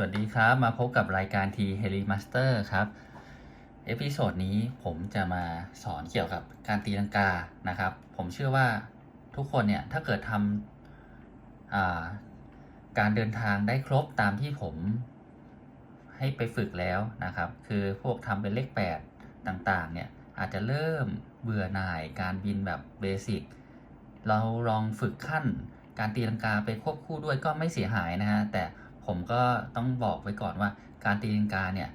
สวัสดีครับ มาพบกับรายการ T h e l i Master ครับ เอพิโซดนี้ผมจะมาสอนเกี่ยวกับการตีลังกานะครับ ผมเชื่อว่าทุกคนเนี่ย ถ้าเกิดทำการเดินทางได้ครบตามที่ผมให้ไปฝึกแล้วนะครับ คือพวกทำเป็นเลข 8 ต่างๆ เนี่ย อาจจะเริ่มเบื่อหน่ายการบินแบบเบสิกเราลองฝึกขั้นการตีลังกาไปควบคู่ด้วยก็ไม่เสียหายนะฮะแต่ ผมก็ต้องบอกไว้ก่อนว่าการตีลังกาเนี่ย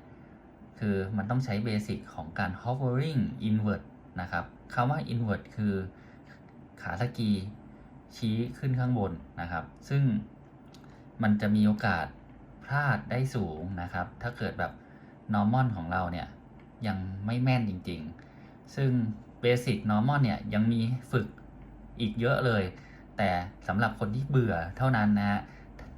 คือมันต้องใช้เบสิกของการ hovering invert นะครับคำว่า invert คือขาสกีชี้ขึ้นข้างบนนะครับ ซึ่งมันจะมีโอกาสพลาดได้สูงนะครับ ถ้าเกิดแบบ normal ของเราเนี่ย ยังไม่แม่นจริง ๆ ซึ่งเบสิก normal เนี่ย ยังมีฝึกอีกเยอะเลย แต่สำหรับคนที่เบื่อเท่านั้นนะฮะ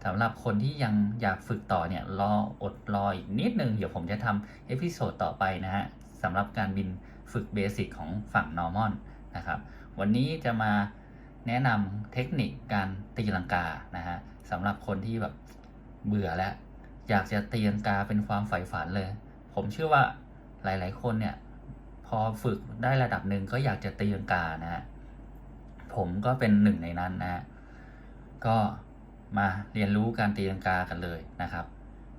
สำหรับคนที่ยังอยากฝึกต่อเนี่ยรออดรออีกนิดนึง เดี๋ยวผมจะทำเอพิโซดต่อไปนะฮะสำหรับการบินฝึกเบสิกของฝั่ง normal นะครับ วันนี้จะมาแนะนำเทคนิคการตีลังกานะฮะสำหรับคนที่แบบเบื่อแล้ว อยากจะตีลังกาเป็นความใฝ่ฝันเลย ผมเชื่อว่าหลาย ๆ คนเนี่ยพอฝึกได้ระดับหนึ่งก็อยากจะตีลังกานะฮะผมก็เป็นหนึ่งในนั้นนะฮะก็ มาเรียนรู้การตีลังกากันเลยนะครับ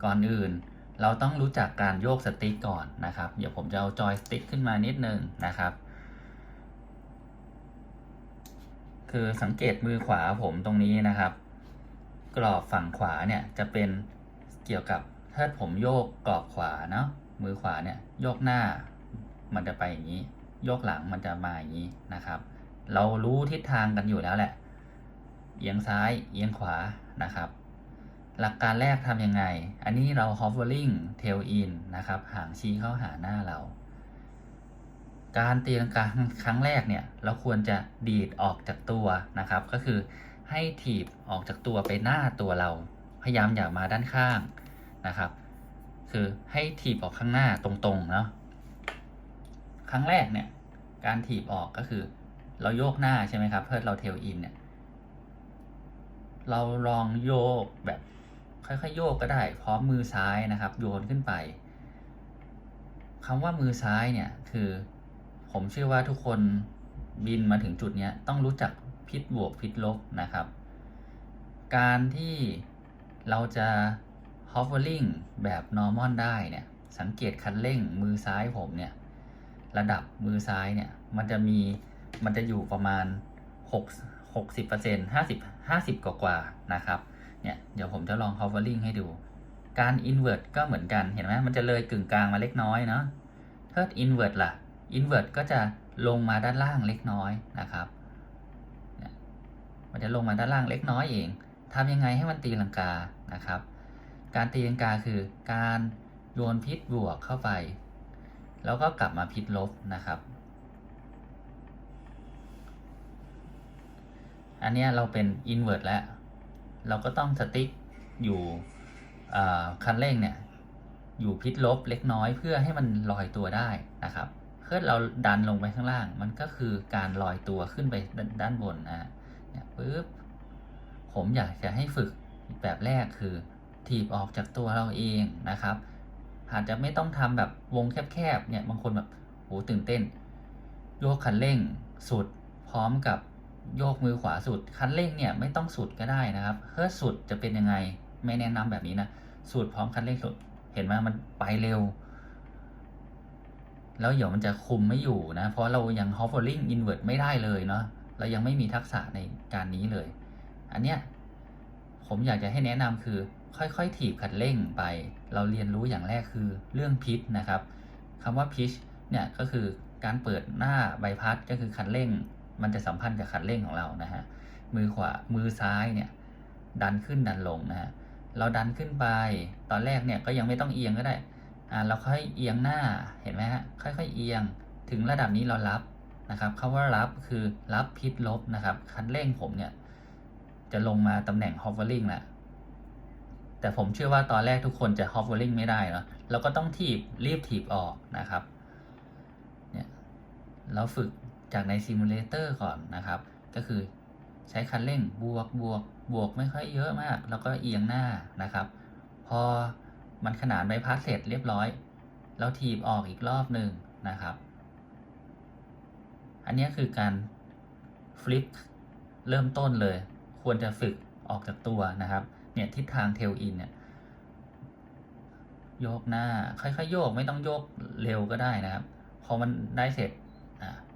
ก่อนอื่นเราต้องรู้จักการโยกสติ๊กก่อนนะครับ เดี๋ยวผมจะเอาจอยสติ๊กขึ้นมานิดนึงนะครับ คือสังเกตมือขวาผมตรงนี้นะครับ กรอบฝั่งขวาเนี่ยจะเป็นเกี่ยวกับถ้าผมโยกกรอบขวาเนาะมือขวาเนี่ยโยกหน้า มันจะไปอย่างนี้ โยกหลังมันจะมาอย่างนี้นะครับ เรารู้ทิศทางกันอยู่แล้วแหละ เอียงซ้ายเอียงขวา นะครับ หลักการแรกทำยังไง อันนี้เรา hovering tail in นะครับ หางชี้เข้าหาหน้าเรา การตีลังกาครั้งแรกเนี่ย เราควรจะดีดออกจากตัวนะครับ ก็คือให้ถีบออกจากตัวไปหน้าตัวเรา พยายามอย่ามาด้านข้างนะครับ คือให้ถีบออกข้างหน้าตรงๆเนาะ ครั้งแรกเนี่ย การถีบออกก็คือ เราโยกหน้าใช่ไหมครับ เพื่อเราเทลอินเนี่ย เราลองโยกแบบค่อยๆโยกก็ได้ พร้อมมือซ้ายนะครับ โยนขึ้นไปคำว่ามือซ้ายเนี่ยคือ ผมเชื่อว่าทุกคนบินมาถึงจุดเนี้ยต้องรู้จักพิษบวกพิษลบนะครับ การที่เราจะ hovering แบบ normal ได้เนี่ย สังเกตคันเร่งมือซ้ายผมเนี่ย ระดับมือซ้ายเนี่ย มันจะมีมันจะอยู่ประมาณ 6 60เปอร์เซ็นต์50 50 กว่ากว่าๆนะครับ เนี่ยเดี๋ยวผมจะลอง hovering ให้ดู การ invert ก็เหมือนกันเห็นไหมมันจะเลยกึ่งกลางมาเล็กน้อยเนาะถ้า invert ล่ะ invert ก็จะลงมาด้านล่างเล็กน้อยนะครับมันจะลงมาด้านล่างเล็กน้อยเองทำยังไงให้มันตีลังกานะครับ การตีลังกาคือการโยนพิษบวกเข้าไป แล้วก็กลับมาพิษลบนะครับ อันนี้เราเป็น invert แล้ว เราก็ต้องสติ๊กอยู่คันเร่งเนี่ยอยู่พิษลบเล็กน้อยเพื่อให้มันลอยตัวได้นะครับเพื่อเราดันลงไปข้างล่าง มันก็คือการลอยตัวขึ้นไปด้านบนนะเนี่ยปึ๊บผมอยากจะให้ฝึกแบบแรกคือ ถีบออกจากตัวเราเองนะครับอาจจะไม่ต้องทำแบบวงแคบๆเนี่ยบางคนแบบโหตื่นเต้น โยกคันเร่งสุดพร้อมกับ โยกมือขวาสุด คันเร่งเนี่ยไม่ต้องสุดก็ได้นะครับเพื่อสุดจะเป็นยังไง ไม่แนะนำแบบนี้นะ สุดพร้อมคันเร่งสุด เห็นไหมมันไปเร็ว แล้วเดี๋ยวมันจะคุมไม่อยู่นะ เพราะเรายัง hovering invert ไม่ได้เลยเนาะ เรายังไม่มีทักษะในการนี้เลย อันเนี้ยผมอยากจะให้แนะนำคือ ค่อยๆ ถีบคันเร่งไป เราเรียนรู้อย่างแรกคือเรื่องพิชนะครับคำว่า pitch เนี่ยก็คือการเปิดหน้าใบพัดก็คือคันเร่ง มันจะสัมพันธ์กับคันเร่งของเรานะฮะมือขวามือซ้ายเนี่ยดันขึ้นดันลงนะฮะเราดันขึ้นไปตอนแรกเนี่ยก็ยังไม่ต้องเอียงก็ได้อ่าเราค่อยเอียงหน้าเห็นไหมฮะค่อยๆเอียงถึงระดับนี้เรารับนะครับคำว่ารับคือรับพิษลบนะครับคันเร่งผมเนี่ยจะลงมาตำแหน่ง hovering แหละแต่ผมเชื่อว่าตอนแรกทุกคนจะ hovering ไม่ได้เนาะเราก็ต้องถีบรีบถีบออกนะครับเนี่ยเราฝึก จากในซิมูเลเตอร์ก่อนนะครับ ก็คือใช้คันเร่งบวกบวกบวกไม่ค่อยเยอะมาก แล้วก็เอียงหน้านะครับ พอมันขนานใบพัดเสร็จเรียบร้อย เราถีบออกอีกรอบหนึ่งนะครับ อันนี้คือการฟลิปเริ่มต้นเลย ควรจะฝึกออกจากตัวนะครับ เนี่ยทิศทางเทลอินเนี่ยโยกหน้า ค่อยๆโยกไม่ต้องโยกเร็วก็ได้นะครับ พอมันได้เสร็จ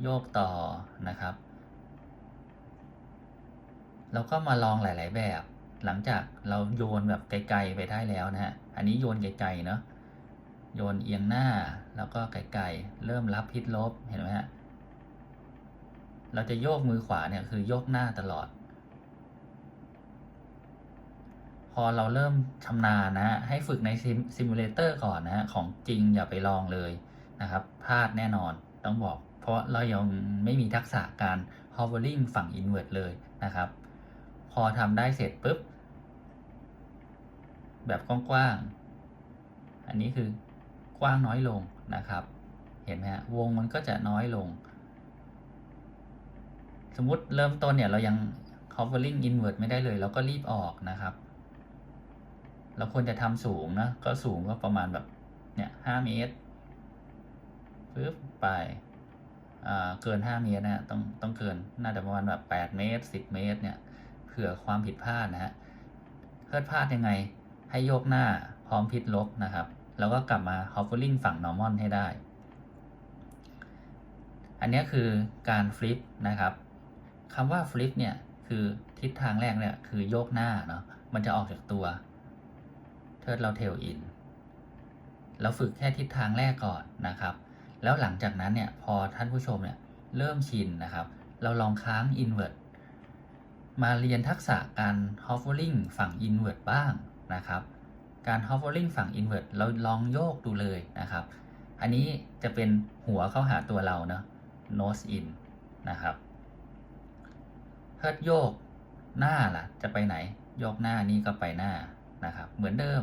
โยกต่อนะครับเราก็มาลองหลาย ๆ แบบ หลังจากเราโยนแบบไกล ๆ ไปได้แล้วนะฮะ อันนี้โยนไกล ๆ เนาะ โยนเอียงหน้า แล้วก็ไกล ๆ เริ่มรับพิษลบ เห็นไหมฮะ เราจะโยกมือขวาเนี่ยคือโยกหน้าตลอด พอเราเริ่มชำนาญนะฮะ ให้ฝึกในซิมูเลเตอร์ก่อนนะฮะ ของจริงอย่าไปลองเลยนะครับ พลาดแน่นอนต้องบอก ราะเรายังไม่มีทักษะการ hovering ฝั่ง invert เลยนะครับ พอทำได้เสร็จปุ๊บ แบบกว้างๆ อันนี้คือกว้างน้อยลงนะครับ เห็นไหมฮะ วงมันก็จะน้อยลง สมมติเริ่มต้นเนี่ยเรายัง hovering invert ไม่ได้เลย เราก็รีบออกนะครับ เราควรจะทำสูงนะ ก็สูงก็ประมาณแบบเนี่ยห้าเมตรปึ๊บไป เกินห้าเมตรนะต้องต้องเกินน่าจะประมาณแบบแปดเมตรสิบเมตรเนี่ยเผื่อความผิดพลาดนะฮะเพิดพลาดยังไงให้โยกหน้าพร้อมพิษลบนะครับ แล้วก็กลับมา hovering ฝั่ง normal ให้ได้ อันนี้คือการฟลิปนะครับคำว่าฟลิปเนี่ยคือทิศทางแรกเนี่ยคือโยกหน้าเนาะมันจะออกจากตัวเทิดเราเทลอินเราฝึกแค่ทิศทางแรกก่อนนะครับ แล้วหลังจากนั้นเนี่ยพอท่านผู้ชมเนี่ยเริ่มชินนะครับ เราลองค้าง invert มาเรียนทักษะการ hovering ฝั่ง invert บ้างนะครับ การ hovering ฝั่ง invert เราลองโยกดูเลยนะครับ อันนี้จะเป็นหัวเข้าหาตัวเราเนาะ nose in นะครับเพิดโยกหน้าล่ะ จะไปไหน โยกหน้านี้ก็ไปหน้านะครับ เหมือนเดิม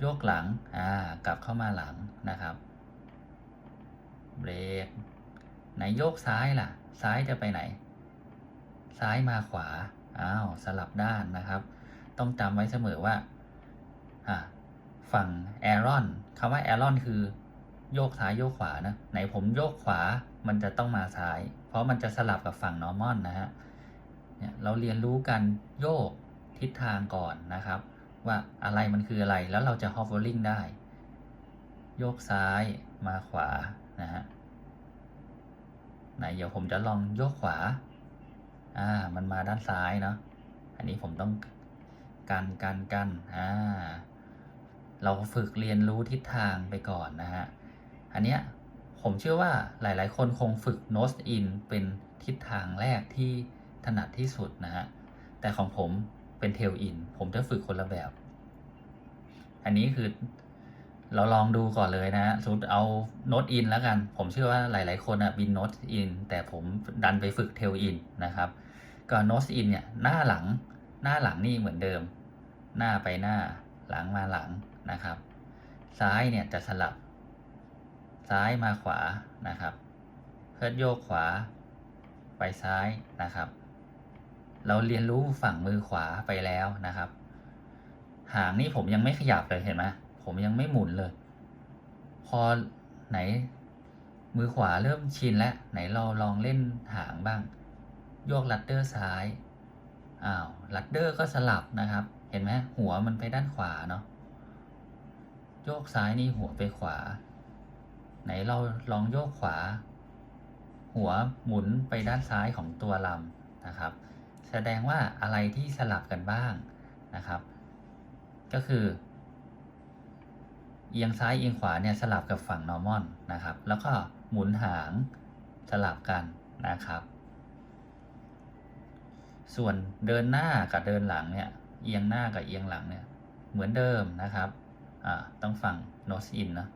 โยกหลังอ่ากลับเข้ามาหลังนะครับ เบรกไหนโยกซ้ายล่ะ ซ้ายจะไปไหน ซ้ายมาขวา อ้าว สลับด้านนะครับ ต้องจำไว้เสมอว่าฝั่งแอรอนคำว่าแอรอนคือ โยกซ้ายโยกขวานะ ไหนผมโยกขวา มันจะต้องมาซ้าย เพราะมันจะสลับกับฝั่งนอร์มอนนะฮะเนี่ยเราเรียนรู้การโยกทิศทางก่อนนะครับ ว่าอะไรมันคืออะไรแล้วเราจะ hovering ได้ โยกซ้ายมาขวา นะฮะไหนเดี๋ยวผมจะลองโยกขวา อ่า มันมาด้านซ้ายเนาะ อันนี้ผมต้องกันกันกัน อ่า เราฝึกเรียนรู้ทิศทางไปก่อนนะฮะ อันเนี้ยผมเชื่อว่าหลาย ๆ คนคงฝึก nose in เป็นทิศทางแรกที่ถนัดที่สุดนะฮะ แต่ของผมเป็น tail in ผมจะฝึกคนละแบบ อันนี้คือ เราลองดูก่อนเลยนะฮะสมมติเอา nose in แล้วกัน ผมเชื่อว่าหลาย ๆ คนอะบิน nose in แต่ผมดันไปฝึก tail in นะครับ ก็ nose in เนี่ยหน้าหลังหน้าหลังนี่เหมือนเดิม หน้าไปหน้าหลังมาหลังนะครับ ซ้ายเนี่ยจะสลับ ซ้ายมาขวานะครับเพื่อโยกขวา ไปซ้ายนะครับ เราเรียนรู้ฝั่งมือขวาไปแล้วนะครับ หางนี่ผมยังไม่ขยับเลยเห็นไหม ผมยังไม่หมุนเลย พอไหน มือขวาเริ่มชินแล้ว ไหนเราลองเล่นหางบ้าง โยกลัดเดอร์ซ้ายอ้าวลัดเดอร์ก็สลับนะครับ เห็นไหมหัวมันไปด้านขวาเนาะโยกซ้ายนี่หัวไปขวา ไหนเราลองโยกขวา หัวหมุนไปด้านซ้ายของตัวลำนะครับ แสดงว่าอะไรที่สลับกันบ้างนะครับ ก็คือ เอียงซ้ายเอียงขวาเนี่ยสลับกับฝั่ง normal นะครับ แล้วก็หมุนหางสลับกันนะครับ ส่วนเดินหน้ากับเดินหลังเนี่ยเอียงหน้ากับเอียงหลังเนี่ยเหมือนเดิมนะครับอ่าต้องฝั่ง nose in นะ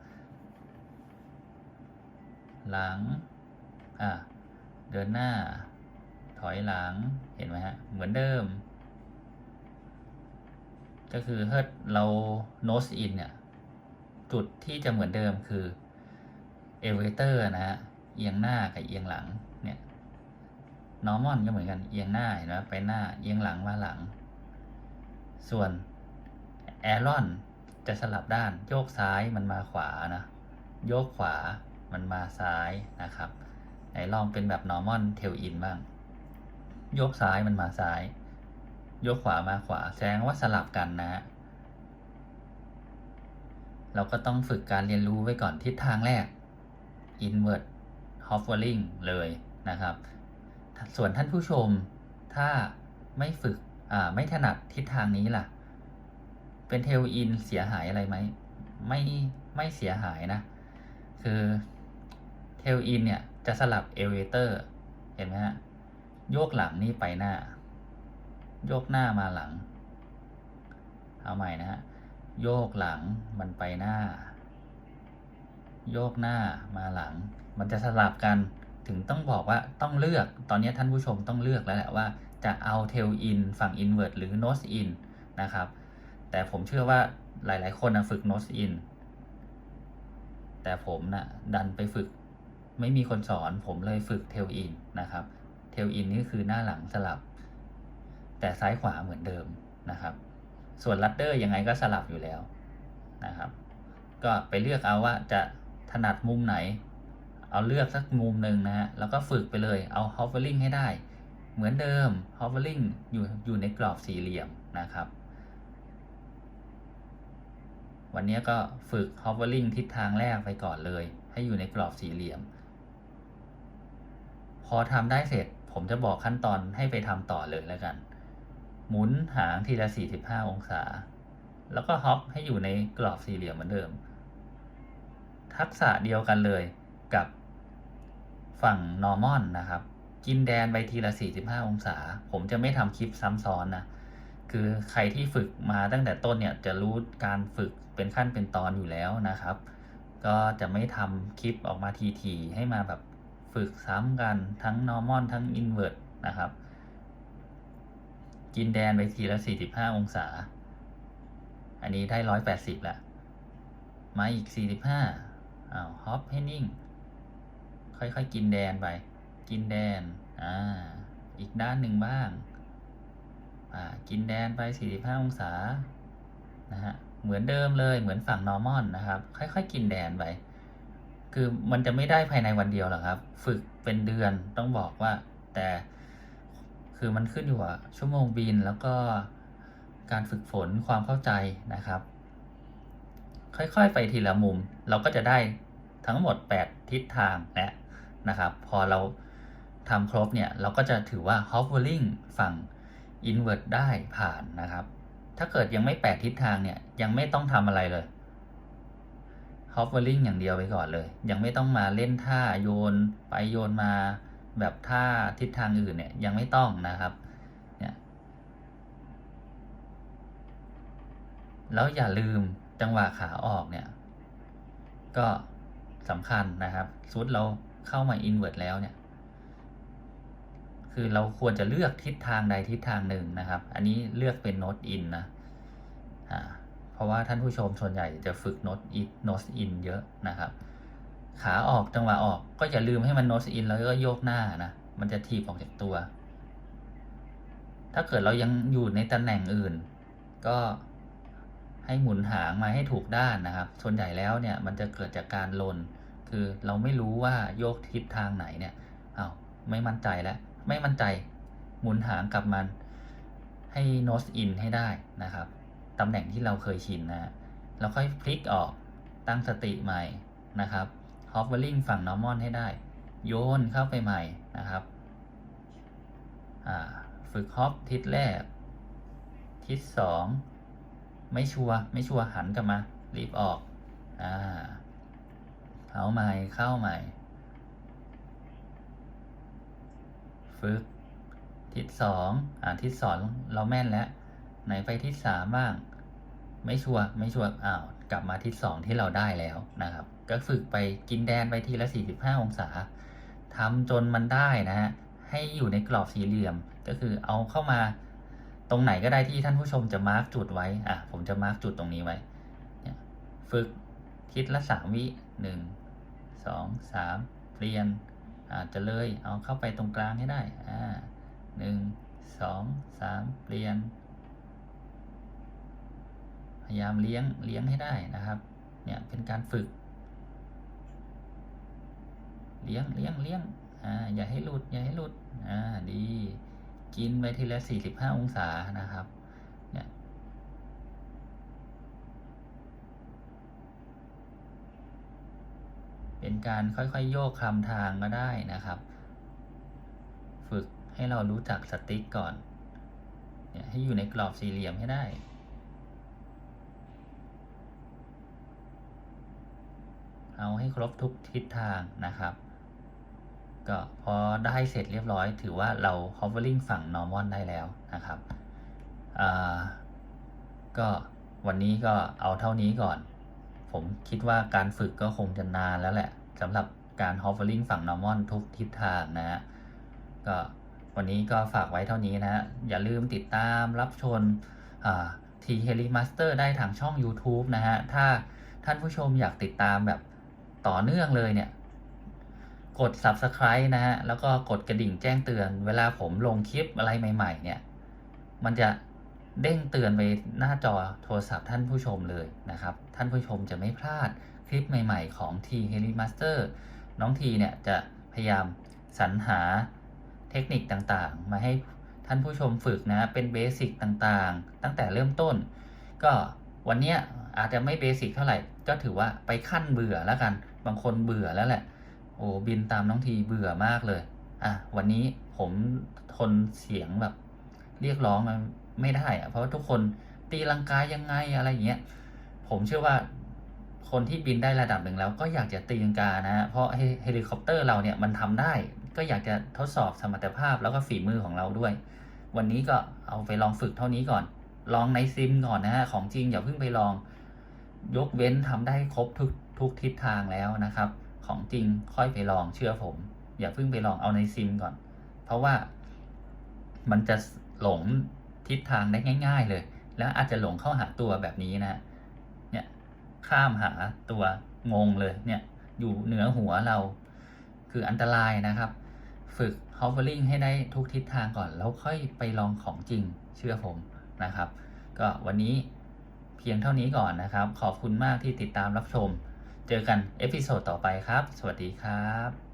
หลังอ่าเดินหน้า ถอยหลังเห็นไหมฮะเหมือนเดิม ก็คือถ้าเรา nose in เนี่ย จุดที่จะเหมือนเดิมคือ elevator นะฮะเอียงหน้ากับเอียงหลังเนี่ย normal ก็เหมือนกันเอียงหน้าเห็นไหมไปหน้าเอียงหลังมาหลัง ส่วนแอรอนจะสลับด้านโยกซ้ายมันมาขวานะ โยกขวามันมาซ้ายนะครับไหนลองเป็นแบบ normal tail in บ้าง โยกซ้ายมันมาซ้าย โยกขวามาขวาแสดงว่าสลับกันนะฮะ เราก็ต้องฝึกการเรียนรู้ไว้ก่อนทิศทางแรก invert hovering เลยนะครับ ส่วนท่านผู้ชมถ้าไม่ฝึกไม่ถนัดทิศทางนี้ล่ะ เป็น tail in เสียหายอะไรไหม ไม่ไม่เสียหายนะ คือ tail in เนี่ยจะสลับ elevator เห็นไหมฮะ โยกหลังนี่ไปหน้า โยกหน้ามาหลัง เอาใหม่นะฮะ โยกหลังมันไปหน้า โยกหน้ามาหลัง มันจะสลับกันถึงต้องบอกว่าต้องเลือกตอนนี้ท่านผู้ชมต้องเลือกแล้วแหละว่าจะเอา tail in ฝั่ง invert หรือ nose in นะครับ แต่ผมเชื่อว่าหลาย ๆ คนนะฝึก nose in แต่ผมนะ่ะดันไปฝึกไม่มีคนสอนผมเลยฝึก tail in นะครับ tail in นี่คือหน้าหลังสลับ แต่ซ้ายขวาเหมือนเดิมนะครับ ส่วนลัดเดอร์ยังไงก็สลับอยู่แล้วนะครับ ก็ไปเลือกเอาว่าจะถนัดมุมไหน เอาเลือกสักมุมหนึ่งนะฮะ แล้วก็ฝึกไปเลย เอา hovering ให้ได้ เหมือนเดิม hovering อยู่อยู่ในกรอบสี่เหลี่ยมนะครับ วันนี้ก็ฝึก hovering ทิศทางแรกไปก่อนเลย ให้อยู่ในกรอบสี่เหลี่ยม พอทำได้เสร็จผมจะบอกขั้นตอนให้ไปทำต่อเลยแล้วกัน หมุนหางทีละ 45 องศา แล้วก็ฮอปให้อยู่ในกรอบสี่เหลี่ยมเหมือนเดิม ทักษะเดียวกันเลยกับฝั่ง normal นะครับ กินแดนไปทีละ 45 องศา ผมจะไม่ทำคลิปซ้ำซ้อนนะ คือใครที่ฝึกมาตั้งแต่ต้นเนี่ยจะรู้การฝึกเป็นขั้นเป็นตอนอยู่แล้วนะครับ ก็จะไม่ทำคลิปออกมาทีๆให้มาแบบฝึกซ้ำกันทั้ง normal ทั้ง invert นะครับ กินแดนไปทีละ45องศา อันนี้ได้180แล้วมาอีก45อ้าวฮอปให้นิ่ง ค่อยๆกินแดนไป กินแดน อ่า อีกด้านหนึ่งบ้าง อ่า กินแดนไป45องศา นะฮะ เหมือนเดิมเลย เหมือนฝั่ง normal นะครับ ค่อยๆ กินแดนไป คือมันจะไม่ได้ภายในวันเดียวหรอกครับ ฝึกเป็นเดือนต้องบอกว่า แต่ คือมันขึ้นอยู่กับชั่วโมงบินแล้วก็การฝึกฝนความเข้าใจนะครับ ค่อยๆไปทีละมุม เราก็จะได้ทั้งหมด 8 ทิศทางและนะครับ พอเราทำครบเนี่ย เราก็จะถือว่า hovering ฝั่ง invert ได้ผ่านนะครับ ถ้าเกิดยังไม่ 8 ทิศทางเนี่ย ยังไม่ต้องทำอะไรเลย hovering อย่างเดียวไปก่อนเลย ยังไม่ต้องมาเล่นท่าโยนไปโยนมา แบบท่าทิศทางอื่นเนี่ยยังไม่ต้องนะครับเนี่ยแล้วอย่าลืมจังหวะขาออกเนี่ย ก็สำคัญนะครับสุดเราเข้ามา invert แล้วเนี่ย คือเราควรจะเลือกทิศทางใดทิศทางหนึ่งนะครับ อันนี้เลือกเป็น note in นนะเพราะว่าท่านผู้ชมส่วนใหญ่จะฝึก note in note in เยอะนะครับ ขาออกจังหวะออกก็อย่าลืมให้มัน note in แล้วก็โยกหน้านะ มันจะถีบออกจากตัว ถ้าเกิดเรายังอยู่ในตำแหน่งอื่น ก็ให้หมุนหางมาให้ถูกด้านนะครับ ส่วนใหญ่แล้วเนี่ยมันจะเกิดจากการลน คือเราไม่รู้ว่าโยกทิศทางไหนเนี่ยอา้าวไม่มั่นใจแล้ว ไม่มั่นใจ หมุนหางกลับมัน ให้ nose in ให้ได้นะครับตำแหน่งที่เราเคยชินนะ เราค่อยพลิกออกตั้งสติใหม่นะครับ hovering ฝั่ง normal ให้ได้ โยนเข้าไปใหม่นะครับฝึกฮอปทิศแรก ทิศสองไม่ชัวร์ไม่ชัวร์หันกลับมา รีบออกอ่าเอาใหม่เข้าใหม่ ฝึกทิศสองอ่าทิศสองเราแม่นแล้ว ไหนไปทิศสามบ้าง ไม่ชัวร์ไม่ชัวร์อ้าวกลับมาทิศสองที่เราได้แล้วนะครับ ก็ฝึกไปกินแดนไปทีละ 45 องศาทำจนมันได้นะฮะให้อยู่ในกรอบสี่เหลี่ยมก็คือเอาเข้ามาตรงไหนก็ได้ที่ท่านผู้ชมจะมาร์กจุดไว้อะผมจะมาร์กจุดตรงนี้ไว้ฝึกทิศละสามวิหนึ่งสองสามเปลี่ยนอาจจะเลยเอาเข้าไปตรงกลางให้ได้อ่าหนึ่งสองสามเปลี่ยน พยายามเลี้ยงเลี้ยงให้ได้นะครับ เนี่ยเป็นการฝึก เลี้ยงเลี้ยงเลี้ยงอ่าอย่าให้หลุดอย่าให้หลุดอ่าดีกินไปทีละสี่สิบห้าองศานะครับเนี่ยเป็นการค่อยๆโยกคลำทางก็ได้นะครับ ฝึกให้เรารู้จักสติ๊กก่อนเนี่ยให้อยู่ในกรอบสี่เหลี่ยมให้ได้ เอาให้ครบทุกทิศทางนะครับ ก็พอได้เสร็จเรียบร้อยถือว่าเรา hovering ฝั่ง normal ได้แล้วนะครับอ่าก็วันนี้ก็เอาเท่านี้ก่อน ผมคิดว่าการฝึกก็คงจะนานแล้วแหละสำหรับการ hovering ฝั่ง normal ทุกทิศทางนะฮะก็วันนี้ก็ฝากไว้เท่านี้นะฮะอย่าลืมติดตามรับชมทีเฮลิมาสเตอร์ได้ทางช่อง YouTube นะฮะ ถ้าท่านผู้ชมอยากติดตามแบบ ต่อเนื่องเลยเนี่ย กด subscribe นะฮะ แล้วก็กดกระดิ่งแจ้งเตือน เวลาผมลงคลิปอะไรใหม่ ๆ เนี่ย มันจะเด้งเตือนไปหน้าจอโทรศัพท์ท่านผู้ชมเลยนะครับ ท่านผู้ชมจะไม่พลาดคลิปใหม่ ๆ ของ T h e l i Master น้องทีเนี่ยจะพยายามสรรหาเทคนิคต่างๆ มาให้ท่านผู้ชมฝึกนะเป็นเบสิกต่างๆ ตั้งแต่เริ่มต้น ก็วันเนี้ยอาจจะไม่เบสิกเท่าไหร่ ก็ถือว่าไปขั้นเบื่อแล้วกัน บางคนเบื่อแล้วแหละ โอ้บินตามน้องทีเบื่อมากเลย อะวันนี้ผมทนเสียงแบบ เรียกร้องมันไม่ได้อะเพราะว่าทุกคนตีลังกายังไงอะไรอย่างเงี้ย ผมเชื่อว่าคนที่บินได้ระดับหนึ่งแล้วก็อยากจะตีลังกานะฮะ เพราะเฮลิคอปเตอร์เราเนี่ยมันทำได้ ก็อยากจะทดสอบสมรรถภาพแล้วก็ฝีมือของเราด้วย วันนี้ก็เอาไปลองฝึกเท่านี้ก่อน ลองในซิมก่อนนะฮะ ของจริงอย่าเพิ่งไปลอง ยกเว้นทำได้ครบทุกทุกทิศทางแล้วนะครับ ของจริงค่อยไปลองเชื่อผม อย่าเพิ่งไปลองเอาในซิมก่อน เพราะว่ามันจะหลงทิศทางได้ง่าย ๆเลย แล้วอาจจะหลงเข้าหาตัวแบบนี้นะเนี่ยข้ามหาตัวงงเลยเนี่ยอยู่เหนือหัวเราคืออันตรายนะครับ ฝึก hovering ให้ได้ทุกทิศทางก่อน แล้วค่อยไปลองของจริงเชื่อผมนะครับ ก็วันนี้ พียงเท่านี้ก่อนนะครับ ขอบคุณมากที่ติดตามรับชม เจอกันเอพิโซดต่อไปครับ สวัสดีครับ